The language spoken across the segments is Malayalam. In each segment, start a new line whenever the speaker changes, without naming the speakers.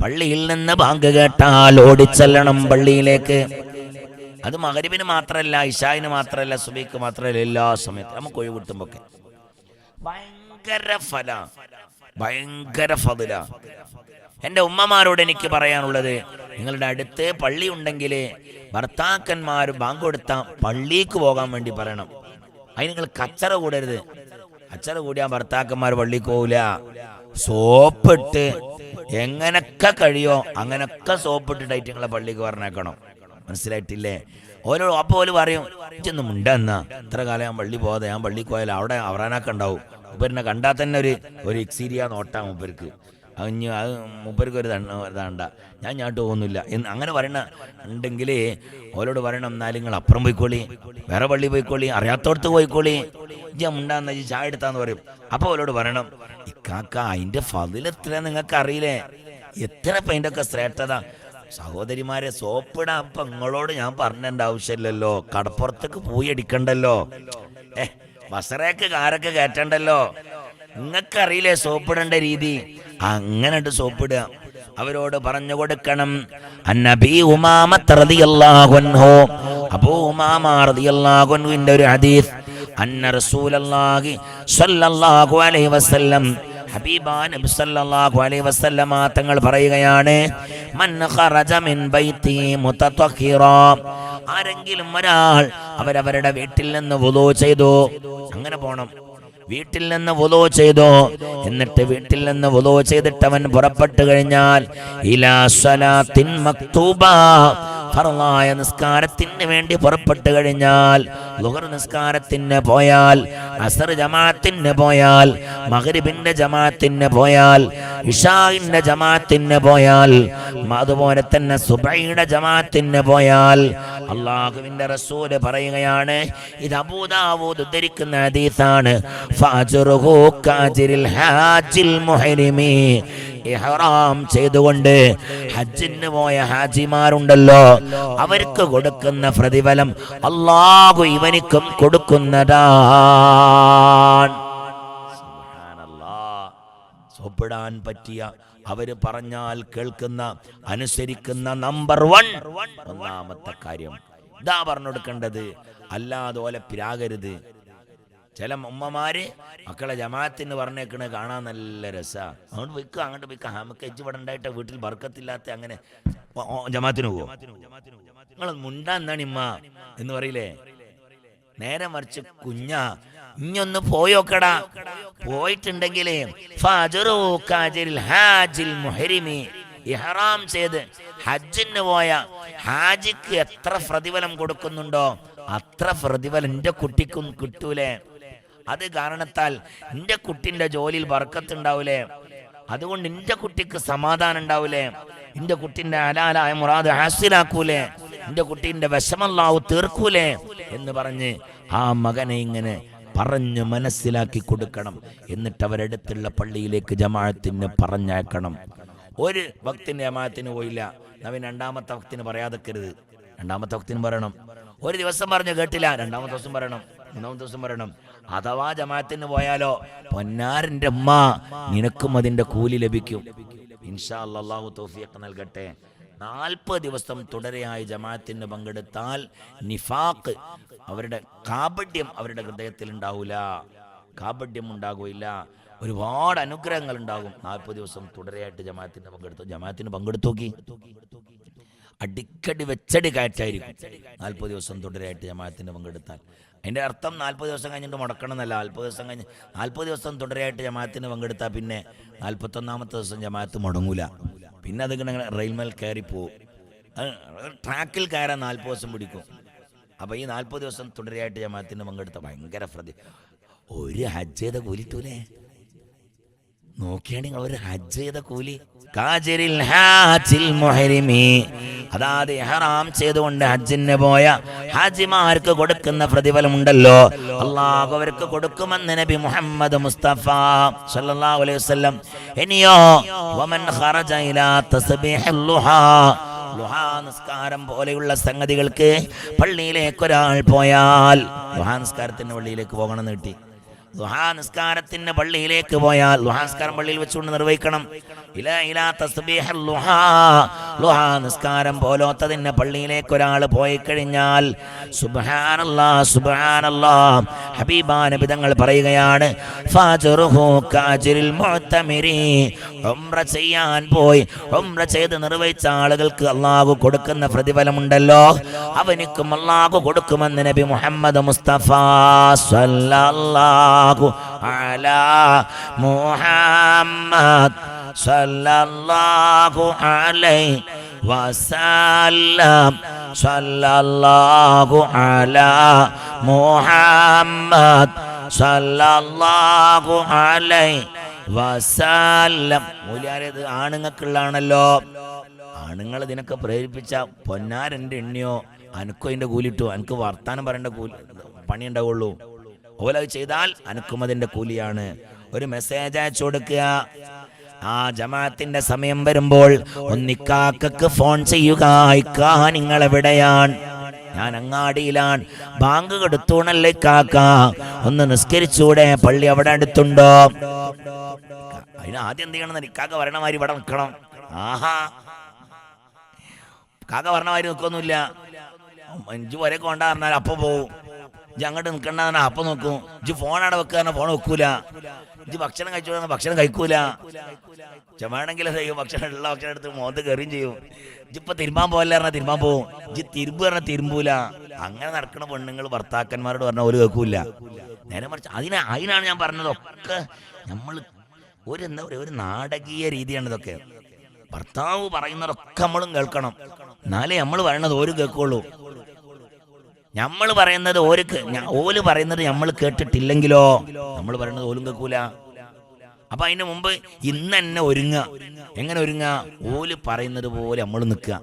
പള്ളിയിൽ നിന്ന് ബാങ്ക് കേട്ടാൽ ഓടിച്ചെല്ലണം പള്ളിയിലേക്ക്. അത് മകരിവിന് മാത്രമല്ല ഇഷായിന് മാത്രമല്ല സുബിക്ക് മാത്രമല്ല എല്ലാ സമയത്തും. നമുക്ക് ഒഴിവ് കിട്ടുമ്പോക്കെ ഭയങ്കര ഫല ഭയങ്കര ഫതില. എന്റെ ഉമ്മമാരോട് എനിക്ക് പറയാനുള്ളത് നിങ്ങളുടെ അടുത്ത് പള്ളി ഉണ്ടെങ്കിൽ ഭർത്താക്കന്മാർ ബാങ്ക് കൊടുത്ത പള്ളിക്ക് പോകാൻ വേണ്ടി പറയണം. അതിന് നിങ്ങൾ കച്ചറ കൂടരുത്. കച്ചറ കൂടിയാൽ ഭർത്താക്കന്മാർ പള്ളിക്ക് പോകില്ല സോപ്പിട്ട് എങ്ങനൊക്കെ കഴിയോ അങ്ങനൊക്കെ സോപ്പിട്ടിട്ടായിട്ട് നിങ്ങളെ പള്ളിക്ക് പറഞ്ഞേക്കണം. മനസ്സിലായിട്ടില്ലേ? ഓരോ അപ്പോൾ ഓൽ പറയും ചെന്ന് മുണ്ടെന്നാ ഇത്ര കാലം ഞാൻ പള്ളി പോകാതെ ഞാൻ പള്ളിക്ക് പോയാൽ അവിടെ അവറാനൊക്കെ ഉണ്ടാവും. മൂപ്പരിനെ കണ്ടാൽ തന്നെ ഒരു ഒരു എക്സീരിയ നോട്ടാ മൂപ്പർക്ക്. അഞ്ഞ് അത് മൂപ്പർക്ക് ഒരു ഇതാണ്ട ഞാൻ ഞാട്ട് പോകുന്നില്ല എന്ന് അങ്ങനെ പറയണ ഉണ്ടെങ്കിൽ ഓരോട് പറയണം എന്നാലും നിങ്ങൾ അപ്പുറം പോയിക്കോളി വേറെ പള്ളി പോയിക്കോളി അറിയാത്തോടത്ത് പോയിക്കോളി. ഞാൻ ഉണ്ടാന്ന് ഈ ചായ എടുത്താന്ന് പറയും. അപ്പോൾ ഓരോട് പറയണം ഇക്കാക്ക അതിന്റെ ഫതിൽ എത്ര നിങ്ങൾക്ക് അറിയില്ലേ? എത്ര അതിന്റെ ഒക്കെ ശ്രേഷ്ഠത സഹോദരിമാരെ സോപ്പിട അപ്പൊ നിങ്ങളോട് ഞാൻ പറഞ്ഞതിന്റെ ആവശ്യമില്ലല്ലോ. കടപ്പുറത്തേക്ക് പോയി അടിക്കണ്ടല്ലോ. ഏ ബസറേക്ക് കാരൊക്കെ കയറ്റണ്ടല്ലോ. നിങ്ങൾക്കറിയില്ലേ സോപ്പിടേണ്ട രീതി? അങ്ങനെ സോപ്പിടുക. അവരോട് പറഞ്ഞു കൊടുക്കണം. അന്നബി അബൂ ഒരു ഹദീസ്. അലൈഹി വസല്ലം. അലൈഹി വസല്ലമ തങ്ങൾ പറയുകയാണ് മൻ ഖറജ മിൻ ബൈതി ആരെങ്കിലും ഒരാൾ അവരവരുടെ വീട്ടിൽ നിന്ന് വുളൂ ചെയ്തു അങ്ങനെ പോണം. വീട്ടിൽ നിന്ന് വുളൂ ചെയ്തു? എന്നിട്ട് വീട്ടിൽ നിന്ന് വുളൂ ചെയ്തിട്ട് അവൻ പുറപ്പെട്ടു കഴിഞ്ഞാൽ ഇലാ സലാത്തിൻ മക്തൂബ. ഫർളായ നിസ്കാരത്തിന് വേണ്ടി പുറപ്പെട്ടു കഴിഞ്ഞാൽ ലുഹർ നിസ്കാരത്തിന് പോയാൽ അസർ ജമാഅത്തിന് പോയാൽ മഗ്രിബിന്റെ ജമാഅത്തിന് പോയാൽ ഇഷാഇന്റെ ജമാഅത്തിന് പോയാൽ അതുപോലെ തന്നെ സുബൈയുടെ ജമാഅത്തിന് പോയാൽ അള്ളാഹുവിന്റെ റസൂൽ പറയുകയാണ് ഇത് അബൂദാവൂദ് ഉദ്ധരിക്കുന്ന ഹദീസാണ് ഹാജിൽ ഇഹ്റാം ചെയ്തുകൊണ്ട് ഹജ്ജിന് പോയ ഹാജിമാരുണ്ടല്ലോ. അവർക്ക് കൊടുക്കുന്ന പ്രതിഫലം അള്ളാഹു ഇവനിക്കും കൊടുക്കുന്നതാണ്. സോപ്പിടാൻ പറ്റിയ അവർ പറഞ്ഞാൽ കേൾക്കുന്ന അനുസരിക്കുന്ന നമ്പർ വൺ ഒന്നാമത്തെ കാര്യം. ഇതാ പറഞ്ഞു കൊടുക്കേണ്ടത് അല്ലാതെ ഓലെ പിരാകരുത്. ചില ഉമ്മമാര് മക്കളെ ജമാഅത്തിന് പറഞ്ഞേക്കണ് കാണാൻ നല്ല രസമാണ് അങ്ങോട്ട് വിൽക്കുക അങ്ങോട്ട് വിൽക്കുക നമുക്ക് എച്ച് ഇവിടെ ഉണ്ടായിട്ട് വീട്ടിൽ ബർക്കത്തില്ലാത്ത അങ്ങനെ ജമാത്തിന് പോവോ? നിങ്ങൾ മുണ്ടാ എന്താണ് ഇമ്മ എന്ന് പറയില്ലേ? നേരെ മറിച്ച് കുഞ്ഞ ഇഞ്ഞൊന്ന് പോയോക്കടാ. ചെയ്ത് ഹജ്ജിന് പോയ ഹാജിക്ക് എത്ര പ്രതിഫലം കൊടുക്കുന്നുണ്ടോ? അത്ര പ്രതിഫലം എന്റെ കുട്ടിക്കും കിട്ടൂലേ. അത് കാരണത്താൽ എന്റെ കുട്ടിന്റെ ജോലിയിൽ വർക്കത്തുണ്ടാവൂലേ അതുകൊണ്ട് എന്റെ കുട്ടിക്ക് സമാധാനം ഉണ്ടാവൂലേ എന്റെ കുട്ടിന്റെ അലാലായ മുറാദ് ഹാസിലാക്കൂലേ? എന്റെ കുട്ടീന്റെ വിഷമല്ലാവു തീർക്കൂലേ? എന്ന് പറഞ്ഞ് ആ മകനെ ഇങ്ങനെ പറഞ്ഞു മനസ്സിലാക്കി കൊടുക്കണം. എന്നിട്ട് അവരടുത്തുള്ള പള്ളിയിലേക്ക് ജമാഅത്തിന് പറഞ്ഞയക്കണം. ഒരു ഭക്തിന്റെ ജമാഅത്തിന് പോയില്ല. നവൻ രണ്ടാമത്തെ ഭക്തിന് പറയാതെക്കരുത്. രണ്ടാമത്തെ ഭക്തിന് പറയണം. ഒരു ദിവസം പറഞ്ഞു കേട്ടില്ല. രണ്ടാമത്തെ ദിവസം പറയണം. മൂന്നാമത്തെ ദിവസം പറയണം. അഥവാ ജമാഅത്തിന് പോയാലോ? പൊന്നാരന്റെ അമ്മ നിനക്കും അതിന്റെ കൂലി ലഭിക്കും. ഇൻഷാ അള്ളാഹു തോഫിയൊക്കെ നൽകട്ടെ. നാൽപ്പത് ദിവസം തുടരെയായി ജമാഅത്തിന് പങ്കെടുത്താൽ നിഫാക്ക് അവരുടെ കാപഡ്യം അവരുടെ ഹൃദയത്തിൽ ഉണ്ടാവില്ല കാപഡ്യം ഉണ്ടാകില്ല ഒരുപാട് അനുഗ്രഹങ്ങൾ ഉണ്ടാകും. നാൽപ്പത് ദിവസം തുടരെയായിട്ട് ജമാഅത്തിന് പങ്കെടുത്തു. ജമാഅത്തിന് പങ്കെടുത്തു നോക്കി. അടിക്കടി വെച്ചടി കയറ്റായിരിക്കും നാൽപ്പത് ദിവസം തുടരെയായിട്ട് ജമാഅത്തിന് പങ്കെടുത്താൽ അതിന്റെ അർത്ഥം നാൽപ്പത് ദിവസം കഴിഞ്ഞിട്ട് മുടക്കണം എന്നല്ല നാൽപ്പത് ദിവസം കഴിഞ്ഞ് നാൽപ്പത് ദിവസം തുടരെയായിട്ട് ജമാഅത്തിന് പങ്കെടുത്താൽ പിന്നെ നാൽപ്പത്തൊന്നാമത്തെ ദിവസം ജമാഅത്ത് മുടങ്ങൂല. പിന്നെ അത് ഇങ്ങനെ റെയിൽമേൽ കയറി പോവും. ട്രാക്കിൽ കയറാൻ നാൽപ്പത് ദിവസം പിടിക്കും. അപ്പോൾ ഈ നാൽപ്പത് ദിവസം തുടരെയായിട്ട് ജമാഅത്തിന് പങ്കെടുത്ത ഭയങ്കര പ്രതി ഒരു ഹജ്ജ് ചെയ്ത കൂലിട്ടൂലേ നോക്കിയാണ് നിങ്ങൾ ഒരു ഹജ്ജ് ചെയ്ത കൂലി. കാജരിൽ ഹാജിൽ മുഹരിമി അതായത് ഇഹ്റാം ചെയ്തുകൊണ്ട് ഹജ്ജിന് പോയ ഹാജിമാർക്ക് കൊടുക്കുന്ന പ്രതിഫലം ഉണ്ടല്ലോ അള്ളാഹു അവർക്ക് കൊടുക്കുമെന്ന് നബി മുഹമ്മദ് മുസ്തഫ സല്ലല്ലാഹു അലൈഹി വസല്ലം. ഇനിയോ വമൻ ഖറജ ഇലാ തസ്ബീഹുൽ ലുഹാ. ലുഹാ പോലെയുള്ള സംഗതികൾക്ക് പള്ളിയിലേക്ക് ഒരാൾ പോയാൽ ലുഹാ നിസ്കാരത്തിന് പള്ളിയിലേക്ക് പോകണം എന്ന് കിട്ടി നിസ്കാരത്തിന് പള്ളിയിലേക്ക് പോയാൽ നിസ്കാരം പള്ളിയിൽ വെച്ചുകൊണ്ട് നിർവഹിക്കണം. ഇല ഇലാ തസ്ബീഹൽ ലുഹാ. ലുഹാ നിസ്കാരം പോലോത്തതിന് പള്ളിയിലേക്ക് ഒരാൾ പോയി കഴിഞ്ഞാൽ ഹബീബാനബിതങ്ങൾ പറയുകയാണ് ഉംറ ചെയ്യാൻ പോയി. ഉംറ ചെയ്ത് നിർവഹിച്ച ആളുകൾക്ക് അള്ളാഹു കൊടുക്കുന്ന പ്രതിഫലമുണ്ടല്ലോ. അവനിക്കും അള്ളാഹു കൊടുക്കുമെന്ന് നബി മുഹമ്മദ് മുസ്തഫ സല്ലല്ലാഹു അലാ മുഹമ്മദ് സല്ലല്ലാഹു അലൈഹി വസല്ലം. സല്ലല്ലാഹു അലാ മുഹമ്മദ്. സല്ലല്ലാഹു അലൈഹി വസല്ലം. മൂലാരത് ആണുങ്ങൾക്കുള്ളാണല്ലോ ആണുങ്ങൾ ഇതിനൊക്കെ പ്രേരിപ്പിച്ച പൊന്നാരന്റെ എണ്ണിയോ? അനക്കോ അതിന്റെ കൂലിട്ടു? അനക്ക് വർത്താനം പറയേണ്ട കൂലി പണി ഉണ്ടാവുള്ളൂ. ഓലത് ചെയ്താൽ അനക്കും അതിന്റെ കൂലിയാണ്. ഒരു മെസ്സേജ് അയച്ചു കൊടുക്കുക. ആ ജമാഅത്തിന്റെ സമയം വരുമ്പോൾ ഒന്നിക്കാക്കക്ക് ഫോൺ ചെയ്യുക ഇക്കാ നിങ്ങൾ എവിടെയാണ്? ഞാൻ അങ്ങാടിയിലാണ്. ബാങ്ക് കെടുത്തൂണല്ലേ കാക്ക? ഒന്ന് നിസ്കരിച്ചൂടെ പള്ളി അവിടെ അടുത്തുണ്ടോ? അതിന് ആദ്യം എന്ത് ചെയ്യണം ഇക്കാക്ക വരണമാതിരി ഇവിടെ നിൽക്കണം. ആഹാ. കാക്ക പറഞ്ഞമാതിരി നിൽക്കൊന്നുമില്ല. അഞ്ചു വരെ കൊണ്ടാ പറഞ്ഞാൽ അപ്പൊ പോവും. അങ്ങോട്ട് നിൽക്കണ്ട പറഞ്ഞാൽ അപ്പം നോക്കും. ഇജ്ജ് അവിടെ വെക്കുക ഫോൺ വെക്കൂല. ഇജ്ജ് ഭക്ഷണം കഴിച്ചു ഭക്ഷണം കഴിക്കൂല. ചെമാണെങ്കിൽ ഭക്ഷണം ഉള്ള ഭക്ഷണം എടുത്ത് മോന്ത് കയറുകയും ചെയ്യും. ഇജ്ജ് ഇപ്പൊ തിരുമ്പാൻ പോകല്ല പറഞ്ഞാൽ തിരുമ്പാൻ പോവും. ഇജ്ജ് തിരുമ്പ് പറഞ്ഞാൽ തിരുമ്പൂല. അങ്ങനെ നടക്കുന്ന പെണ്ണുങ്ങൾ ഭർത്താക്കന്മാരോട് പറഞ്ഞാൽ ഒരു കേൾക്കൂല നേരെ മറിച്ച് അതിന് അതിനാണ് ഞാൻ പറഞ്ഞത് ഒക്കെ നമ്മൾ ഒരു എന്താ പറയുക ഒരു നാടകീയ രീതിയാണ് ഇതൊക്കെ. ഭർത്താവ് പറയുന്നതൊക്കെ നമ്മളും കേൾക്കണം. എന്നാലേ നമ്മൾ പറയണത് ഓര് കേൾക്കുള്ളൂ. നമ്മൾ പറയുന്നത് ഓര് ഓൽ പറയുന്നത് നമ്മൾ കേട്ടിട്ടില്ലെങ്കിലോ? നമ്മൾ പറയുന്നത് ഓലും കേൾക്കൂല അപ്പൊ അതിന് മുമ്പ് ഇന്ന് തന്നെ ഒരുങ്ങുക എങ്ങനെ ഒരുങ്ങുക ഓൽ പറയുന്നത് പോലെ നമ്മൾ നിൽക്കുക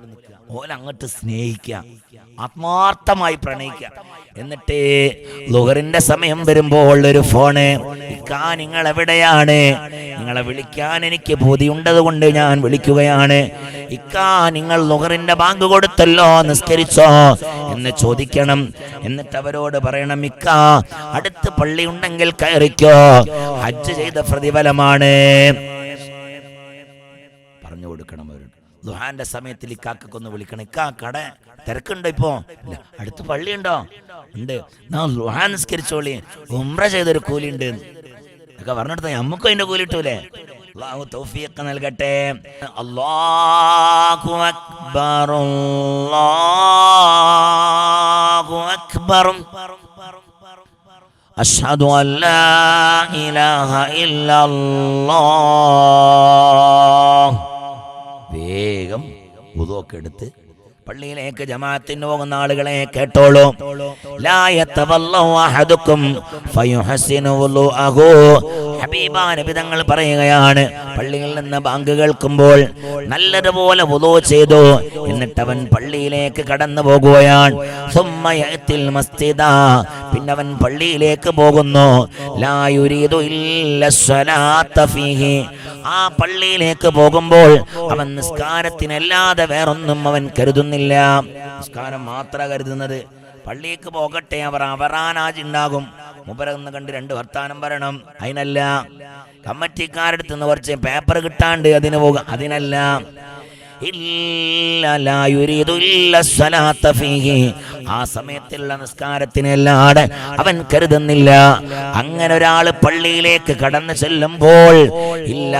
ഓല അങ്ങോട്ട് സ്നേഹിക്കുക ആത്മാർത്ഥമായി പ്രണയിക്കുക എന്നിട്ട് ലുഹറിന്റെ സമയം വരുമ്പോൾ ഒരു ഫോണ് ഇക്കാ നിങ്ങൾ എവിടെയാണ് നിങ്ങളെ വിളിക്കാൻ എനിക്ക് ബോധിയുണ്ടത് കൊണ്ട് ഞാൻ വിളിക്കുകയാണ്. ഇക്കാ നിങ്ങൾ ലുഹറിന്റെ ബാങ്ക് കൊടുത്തല്ലോ നിസ്കരിച്ചോ? എന്ന് ചോദിക്കണം. എന്നിട്ട് അവരോട് പറയണം ഇക്കാ അടുത്ത് പള്ളി ഉണ്ടെങ്കിൽ കയറിക്കോ. ഹജ്ജ് ചെയ്ത പ്രതിഫലമാണ്. പറഞ്ഞു കൊടുക്കണം ദുഹാന്റെ സമയത്തിൽ ഇക്കാക്കൊന്ന് വിളിക്കണം. ഇക്കാ കട തിരക്കുണ്ടോ ഇപ്പോ? അടുത്ത് പള്ളിയുണ്ടോ? ഉണ്ട്. നാ ദുഹാൻ നിസ്കരിച്ചോളി. ഉമ്ര ചെയ്തൊരു കൂലിയുണ്ട്. ഒക്കെ പറഞ്ഞെടുത്ത നമുക്കും അതിന്റെ കൂലി കിട്ടൂലേ? തൗഫീഖ് നൽകട്ടെ. അല്ലാഹു അക്ബർ അല്ലാഹു അഷ്ഹദു വേഗം വുതുവൊക്കെ എടുത്ത് പള്ളിയിലേക്ക് ജമാഅത്തിന് പോകുന്ന ആളുകളെ കേട്ടോളൂ. ലാ യതവല്ലഹു ഹബീബാ നബി തങ്ങൾ പറയുകയാണ്. പള്ളികളിൽ നിന്ന് ബാങ്ക് കേൾക്കുമ്പോൾ നല്ലതുപോലെ ഉദോ ചെയ്തു. എന്നിട്ട് അവൻ പള്ളിയിലേക്ക് കടന്നു പോകുകയാണ്. പിന്നെ അവൻ പള്ളിയിലേക്ക് പോകുന്നു. ആ പള്ളിയിലേക്ക് പോകുമ്പോൾ അവൻ നിസ്കാരത്തിനല്ലാതെ വേറൊന്നും അവൻ കരുതുന്നില്ല. നിസ്കാരം മാത്ര കരുതുന്നത് പള്ളിക്ക് പോകട്ടെ അവർ അവറാനാജ് ഉണ്ടാകും. മുബരെന്ന് കണ്ട് രണ്ട് വർത്താനം പറയണം. അതിനല്ല കമ്മിറ്റിക്കാരടുത്ത് നിന്ന് കുറച്ച് പേപ്പർ കിട്ടാണ്ട് അതിന് പോകുക അതിനല്ല ആ സമയത്തുള്ള നിസ്കാരത്തിനെല്ലാടെ അവൻ കരുതുന്നില്ല. അങ്ങനെ ഒരാൾ പള്ളിയിലേക്ക് കടന്നു ചെല്ലുമ്പോൾ ഇല്ല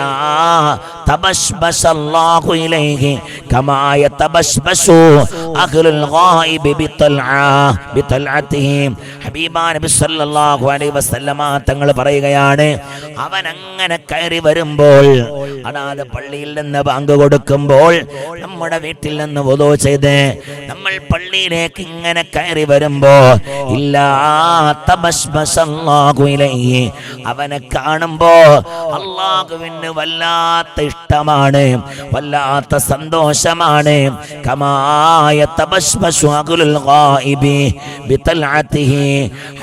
തങ്ങൾ പറയുകയാണ് അവൻ അങ്ങനെ കയറി വരുമ്പോൾ അതാത് പള്ളിയിൽ നിന്ന് പങ്ക് കൊടുക്കുമ്പോൾ നമ്മുടെ വീട്ടിൽ നിന്ന് വധു ചെയ്ത്. നമ്മൾ പള്ളിയിലേക്ക് ഇങ്ങനെ കയറി വരുമ്പോ ഇല്ലാ തബശ്ബശല്ലാഹു ഇലൈഹി. അവനെ കാണുമ്പോ അള്ളാഹുവിന് വല്ലാത്ത ഇഷ്ടമാണ് വല്ലാത്ത സന്തോഷമാണ്. കമായ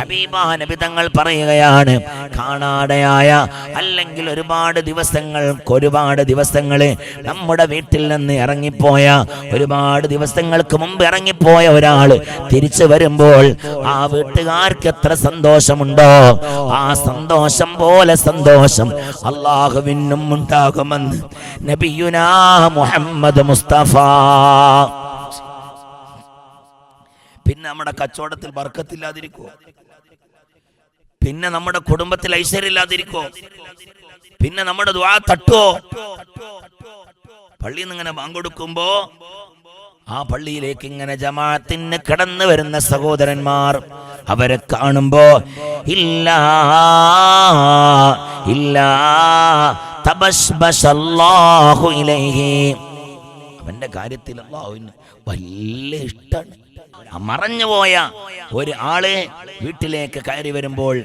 ഹബീബാനബിതങ്ങൾ പറയുകയാണ് കാണാതെയായ അല്ലെങ്കിൽ ഒരുപാട് ദിവസങ്ങൾ ഒരുപാട് ദിവസങ്ങൾ നമ്മുടെ വീട്ടിൽ നിന്ന് ഇറങ്ങിപ്പോയ ഒരുപാട് ദിവസങ്ങൾക്ക് മുമ്പ് ഇറങ്ങി ഇറങ്ങിപ്പോയ ഒരാൾ തിരിച്ചു വരുമ്പോൾ ആ വീട്ടുകാർക്ക് എത്ര സന്തോഷമുണ്ടോ? ആ സന്തോഷം പോലെ സന്തോഷം അള്ളാഹുവിനും ഉണ്ടാകുമെന്ന് നബിയുനാ മുഹമ്മദ് മുസ്തഫ. പിന്നെ നമ്മുടെ കച്ചവടത്തിൽ ബർക്കത്തില്ലാതിരിക്കോ പിന്നെ നമ്മുടെ കുടുംബത്തിൽ ഐശ്വര്യമില്ലാതിരിക്കോ പിന്നെ നമ്മുടെ ദ്വാ തട്ടുവോ? പള്ളിയിൽ നിന്ന് ഇങ്ങനെ പങ്കെടുക്കുമ്പോ ആ പള്ളിയിലേക്ക് ഇങ്ങനെ ജമാഅത്തിന് കടന്നു വരുന്ന സഹോദരന്മാർ അവരെ കാണുമ്പോ ഇല്ല ഇല്ല അവന്റെ കാര്യത്തിൽ അള്ളാഹുവിന് വലിയ ഇഷ്ടമാണ് ആ മറഞ്ഞുപോയ ഒരു ആൾ വീട്ടിലേക്ക് കയറി വരുമ്പോൾ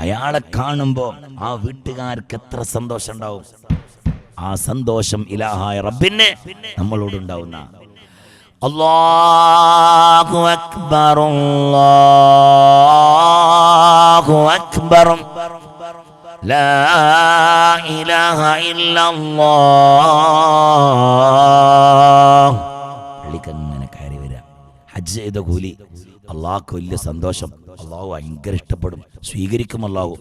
അയാളെ കാണുമ്പോൾ ആ വീട്ടുകാർക്ക് എത്ര സന്തോഷം ഉണ്ടാവും ആ സന്തോഷം ഇലാഹായ റബ്ബിന് നമ്മളോടുണ്ടാവുന്ന. അല്ലാഹു അക്ബർ അല്ലാഹു അക്ബർ. ലാ ഇലാഹ ഇല്ലല്ലാഹ്. الله അങ്ങനെ കയറി വരിക ഹജ്ജ് ചെയ്ത കൂലി. അള്ളാഹ്ക്ക് വലിയ സന്തോഷം. അള്ളാഹു ഭയങ്കര ഇഷ്ടപ്പെടും. സ്വീകരിക്കും അള്ളാഹു.